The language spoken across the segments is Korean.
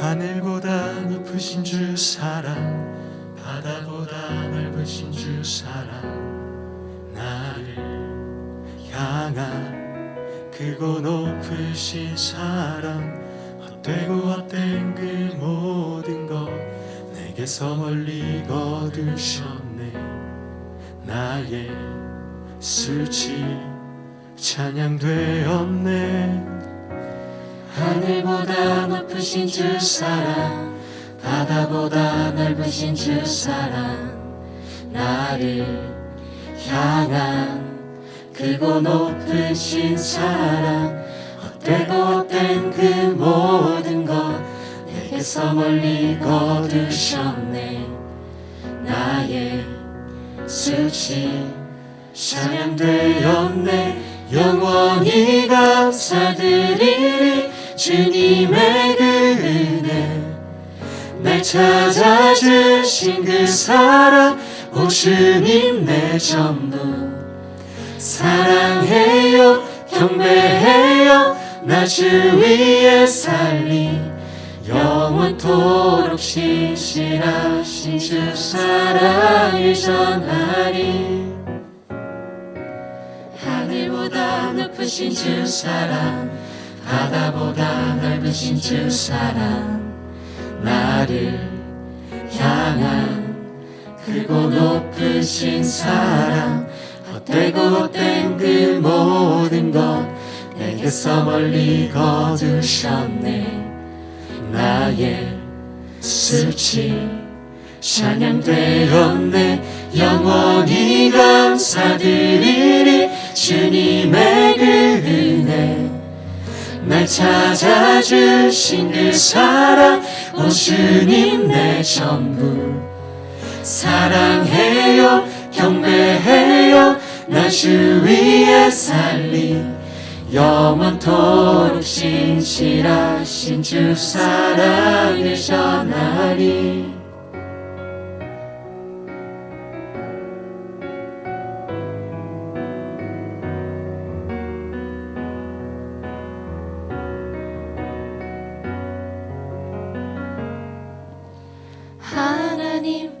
하늘보다 높으신 주 사랑 바다보다 넓으신 주 사랑. 나를 향한 크고 높으신 사랑 헛되고 헛된 그 모든 것 내게서 멀리 거두셨네. 나의 수치 찬양되었네 하늘보다 높으신 주 사랑 바다보다 넓으신 주 사랑 나를 향한 크고 높으신 사랑 헛되고 헛된 그 모든 것 내게서 멀리 거두셨네. 나의 수치 찬양되었네. 영원히 감사드리리 주님의 그 은혜 날 찾아주신 그 사랑 오 주님 내 전부. 사랑해요 경배해요 나 주 위에 살리. 영원토록 신실하신 주 사랑을 전하리. 하늘보다 높으신 주 사랑 바다보다 넓으신 주 사랑 나를 향한 크고 높으신 사랑. 헛되고 헛된 그 모든 것 내게서 멀리 거두셨네. 나의 수치 찬양되었네. 영원히 날 찾아주신 그 사랑 오 주님 내 전부. 사랑해요 경배해요 나 주 위에 살리. 영원토록 신실하신 주 사랑을 전하리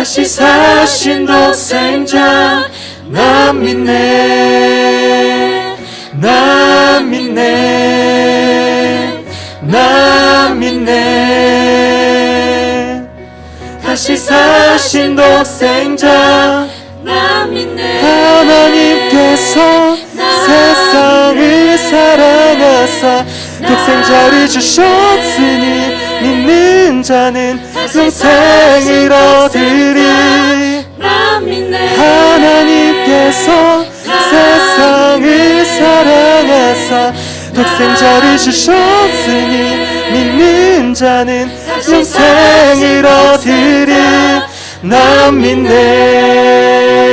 다시 사신 독생자 난 믿네 난 믿네 난 믿네. 다시 사신 독생자 난 믿네. 하나님께서 세상을 사랑하사 독생자를 주셨으니 믿는 자는 얻으리 난 믿네. 하나님께서 세상을 사랑하사 독생자를 주셨으니 믿는 자는 영생을 얻으리 난 믿네